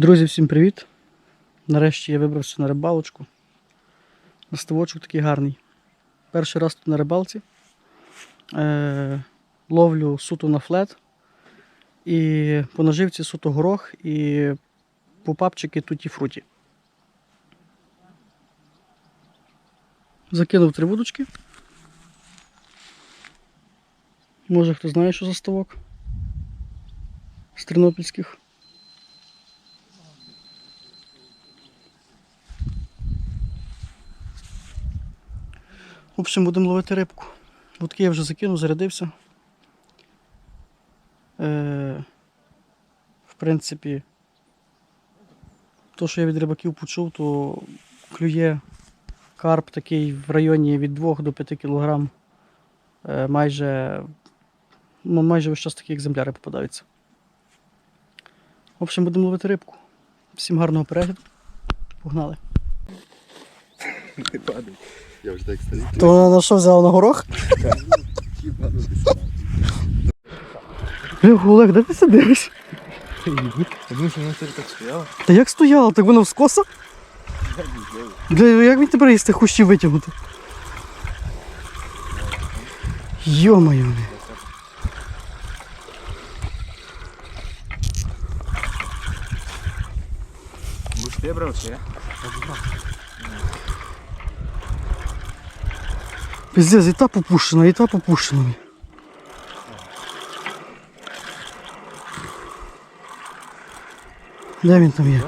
Друзі, всім привіт! Нарешті я вибрався на рибалочку. Наставочок такий гарний. Перший раз тут на рибалці. Е, ловлю суто на флет. І по наживці суто горох і попапчики туті фруті. Закинув три вудочки. Може хто знає, що за ставок з тернопільських. В общем, будемо ловити рибку. Вудки я вже закинув, зарядився. Е, в принципі, то, що я від рибаків почув, то клює карп такий в районі від 2 до 5 кг. Е, майже, ну, майже весь час такі екземпляри попадаються. В общем, будемо ловити рибку. Всім гарного перегляду. Погнали. Не падай. Я вже так старий. То на що взяв на горох? Блін, Олег, де ти сидиш? Думаю, що вона теж так стояла. Та як стояла, так воно вскоса? Бля, як він тепер із тих кущів витягнути? Йо-моє. Будеш ти брав чи я? Пиздец, і та попущена, і та попущена. Де він там є?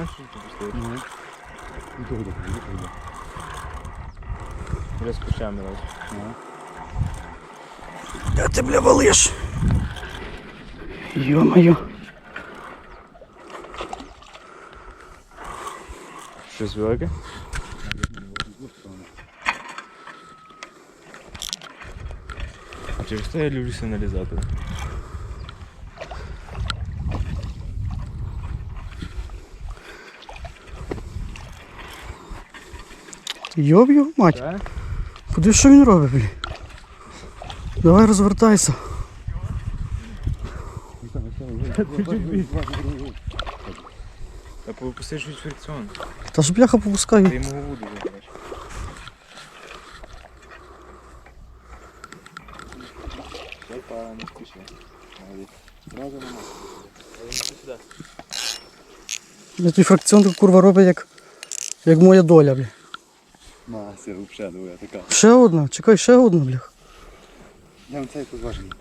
Кущами раз. Де ти, бля, валиш? Йо-моє. Щось велике? Через те я люблю сигналізатори. Йоб його мать. Так? Куди що він робить, блін? Давай розвертайся. Та попусти чуть фрикціон. Та ж бляха попускаю. Ти йому воду забереш. Опа, не спіши. Зразу нема. сюди. Я той фракціон так курва робить, як, як моя доля, бля. Мася, взагалі, двоя така. Ще одна, чекай, ще одна, бляха. Я вам цей позважений.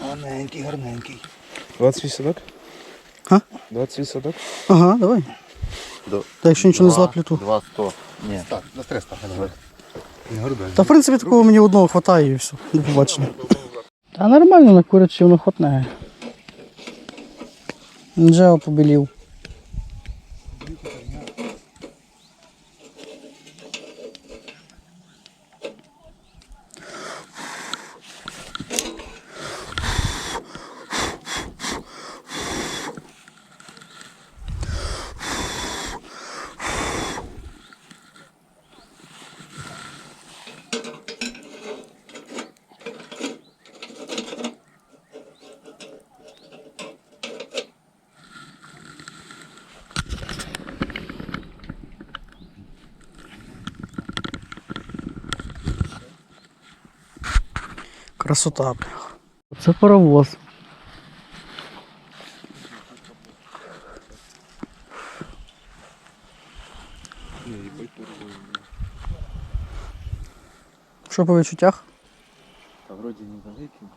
Гарненький, гарненький. 20 садок? А? 20 садок? Ага, давай. До, Та якщо нічого не злаплю, то. Два сто. Ні. Так, до 300. Не. Та в принципі такого мені одного вистачає і все. До побачення. Та нормально на курячі воно хватне. Джео побілів. Красота. Це паровоз. Що по відчуттях? Та вроді не великий.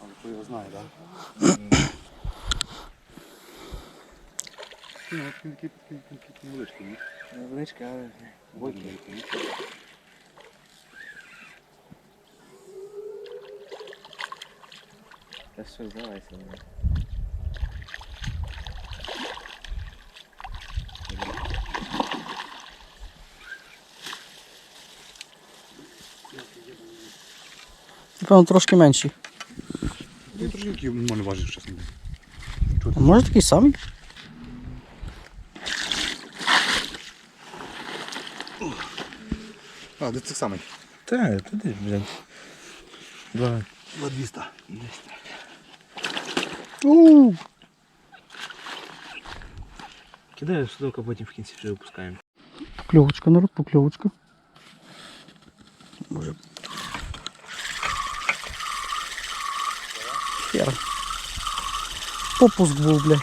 Але хто його знає, так? Ну, невеличкі, але бойкий. Та здавайся. давай. Напевно, трошки менший. Я трошки які мене важить, чесно. А може такий самий? А, де цих самий? Та, туди, блядь. Два. Два 200. У, Кидаю судок, а потім в кінці вже випускаємо. Покльовочка, народ, покльовочка. Може. Хер. Попуск був, бля.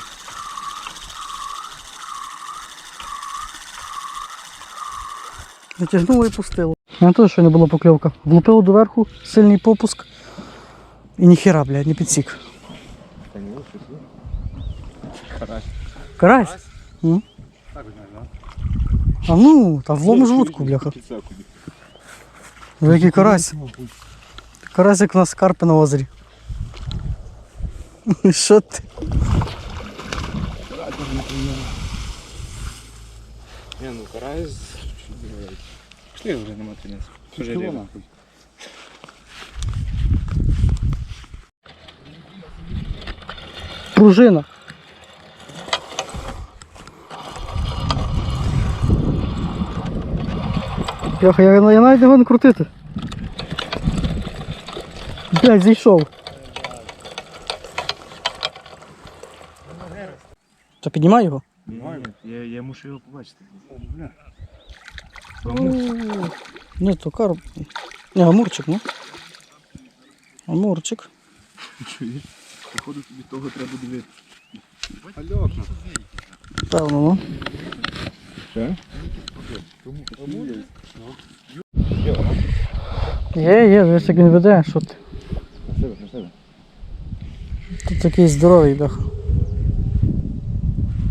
Натягнуло і пустило. У мене теж ще не була покльовка. Влупило доверху, сильний попуск. І ніхера, блядь, не підсік. Та ні, щось є. Карась. Карась? М? Так, знаєш, да? А ну, та влом жлудку, бляха. Ви який карась? Карась як у нас карпи на озері. Що ти? Ні, ну карась. Пішли вже нема кінець. Вже Кіло рівно. Пружина. Бляха, я, я навіть не крутити. Блядь, зійшов. То піднімай його. Ні, Я, я мушу його побачити. Ні, то карп. Не, амурчик, ну. Амурчик. Чуєш? Походу тобі того треба дивити. Альок, Певно, ну. Є, є, дивись, як він веде, що ти. Тут такий здоровий бляха.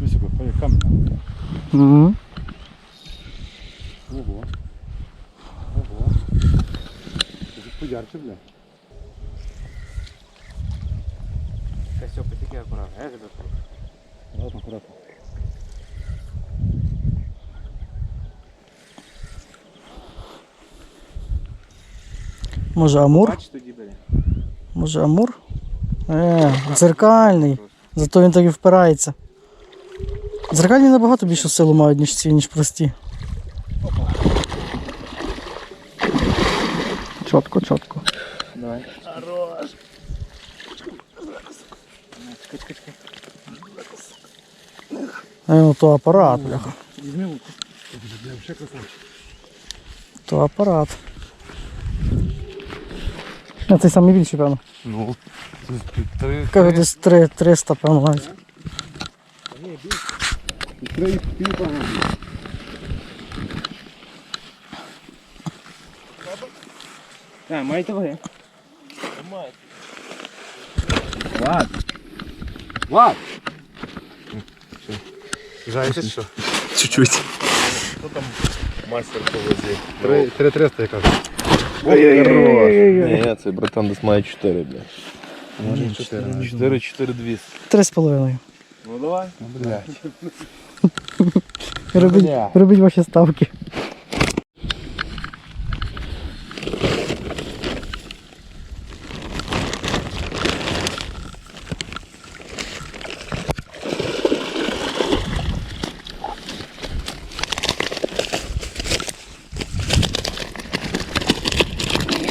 Високо, пає камінь. Угу. Ого. Ого. Це Поярче, бля. Та все. Я тебе. Аккуратно, аккуратно. Може амур? Може амур? Е, дзеркальний. Зато він так і впирається. Дзеркальні набагато більшу силу мають, ніж ці, ніж прості. Чотко, чотко. Давай. Е, ну то апарат, бляха. Візьми лук. Бля, ще красавчик. То апарат. А цей самий більший, певно. Ну. Три. Кажу, десь 3, 300, певно, навіть. Три піпа. А, маєте ваги? Влад. Влад! Жаль, що? Чуть-чуть. Хто там мастер по возі? Три, три 300, я кажу. Ні, цей братан десь має 4, бля. Може 4. 4, 4 200. Три з половиною. Ну давай. Блядь. Робіть, робіть ваші ставки.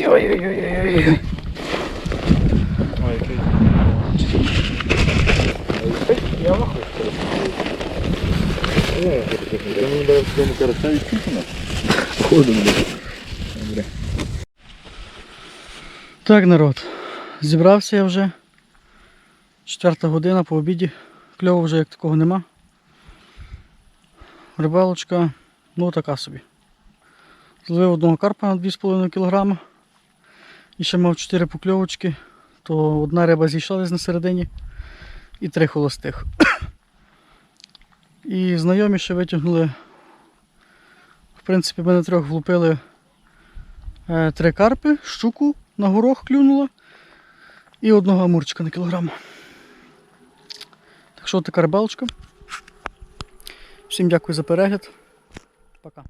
Ой-ой-ой. Ой, який. Так, народ, зібрався я вже. Четверта година по обіді. Кльову вже як такого нема. Рибалочка, ну така собі. Зловив одного карпа на 2,5 кг. І ще мав 4 покльовочки, то одна риба зійшла десь на середині і три холостих. І знайомі ще витягнули. В принципі, мене трьох влупили е, три карпи, щуку на горох клюнула і одного амурчика на кілограм. Так що така рибалочка. Всім дякую за перегляд. Пока.